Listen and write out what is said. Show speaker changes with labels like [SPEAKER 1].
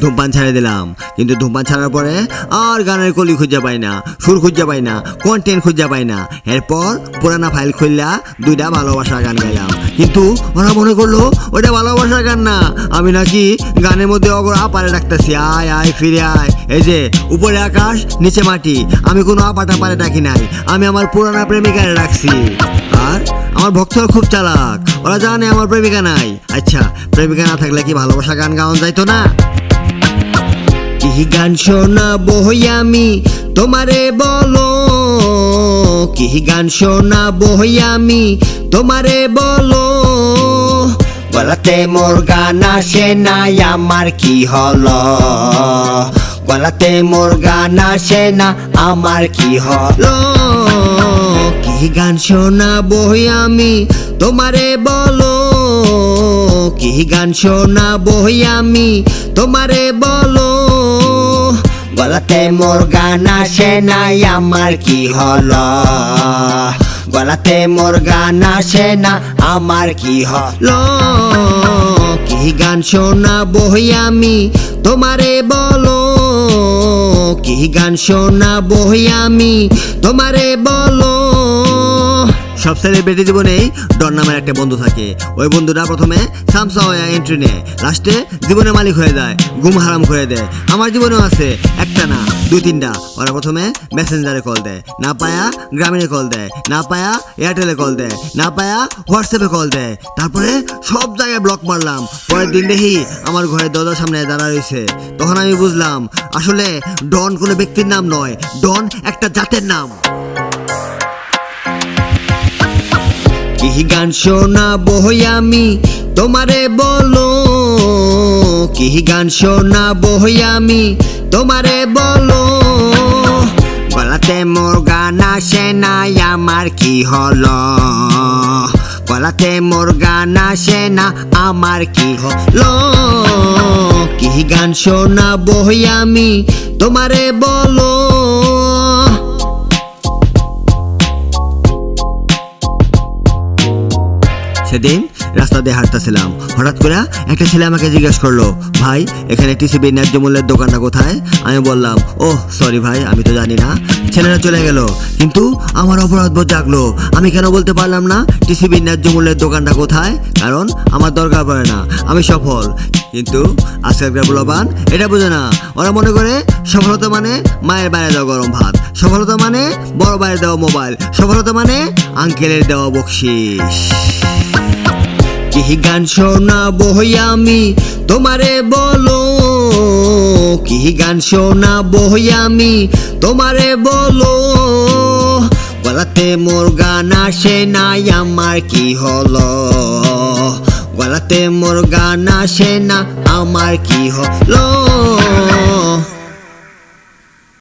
[SPEAKER 1] ধূমপান ছেড়ে দিলাম, কিন্তু ধূমপান ছাড়ার পরে আর গানের কলি খুঁজে পাই না, সুর খুঁজে পাই না কন্টেন্ট খুঁজে পাই না। এরপর পুরানা ফাইল খুললা, দুইটা ভালোবাসার গান গাইলাম। কিন্তু ওরা মনে করল ওটা ভালোবাসার গান না। আমি নাকি গানের মধ্যে অগর আপারে ডাকতেছি, আয় আয়, ফিরে আয়। এই যে, উপরে আকাশ, নিচে মাটি। আমি কোনো আপাটা পারে ডাকি নাই। আমি আমার পুরানা প্রেমিকারে ডাকছি আর আমার ভক্তরা খুব চালাক। ওরা জানে আমার প্রেমিকা নাই। আচ্ছা প্রেমিকা না থাকলে কি ভালোবাসা গান গাওয়ান যাইতো না? কি গান শোনাবো আমি? তোমারে বলো। কি গান শোনাবো আমি? তোমারে বলো। গলাতে মোর গান আসে নাই, আমার কি হলো? গলাতে মোর গান আসে না, আমার কি হলো? কি গান শোনাবো আমি? তোমারে বলো, কি গান শোনাবো আমি? তোমারে বলো, গলাতে মোর গান আসে নাই আমার কি হলো? গলাতে মোর গান আসে না, আমার কি হলো? কি গান শোনাবো আমি তোমারে বলো। কি গান শোনাবো আমি তোমারে বলো। সব সেলিব্রিটি জীবনেই ডন নামের একটা বন্ধু থাকে। ওই বন্ধুটা প্রথমে সামসা হয়ে এন্ট্রি নেয়, লাস্টে জীবনে মালিক হয়ে যায়, ঘুম হারাম করে দেয়। আমার জীবনেও আছে একটা না, দুই তিনটা। ওরা প্রথমে মেসেঞ্জারে কল দেয়, না পায়া গ্রামীণে কল দেয়, না পায়া এয়ারটেলে কল দেয়, না পায়া হোয়াটসঅ্যাপে কল দেয়। তারপরে সব জায়গায় ব্লক মারলাম। পরের দিন দেখি আমার ঘরের দরজার সামনে দাঁড়া রয়েছে। তখন আমি বুঝলাম, আসলে ডন কোনো ব্যক্তির নাম নয়, ডন একটা জাতের নাম। কি গান শোনাবো আমি, তোমারে বলো। কি গান শোনাবো আমি, তোমারে বলো। গলাতে মোর গান আসে নাই, আমার কি হলো? গলাতে মোর গান আসে না, আমার কি হলো? কি গান শোনাবো আমি, তোমারে বলো। সেদিন রাস্তা দিয়ে হাঁটতেছিলাম। হঠাৎ করে একটা ছেলে আমাকে জিজ্ঞেস করল, ভাই, এখানে টিসিবি ন্যায্য মূল্যের দোকানটা কোথায়? আমি বললাম ও সরি ভাই, আমি তো জানি না। ছেলেরা চলে গেল, কিন্তু আমার অপরাধ বোধ জাগলো। আমি কেন বলতে পারলাম না, টিসিবির ন্যায্য মূল্যের দোকানটা কোথায়? কারণ আমার দরকার পড়ে না, আমি সফল। কিন্তু আজকালকার প্রলোভন এটা বোঝে না। ওরা মনে করে সফলতা মানে মায়ের বাইরে দেওয়া গরম ভাত, সফলতা মানে বড় বাইরে দেওয়া মোবাইল, সফলতা মানে আঙ্কেলের দেওয়া বকশিস। কি গান শোনাবো আমি, তোমারে বলো। কি গান শোনাবো আমি, তোমারে বলো। গলাতে মোর গান আসে নাই, আমার কি হলো? গলাতে মোর গান আসে না, আমার কি হলো?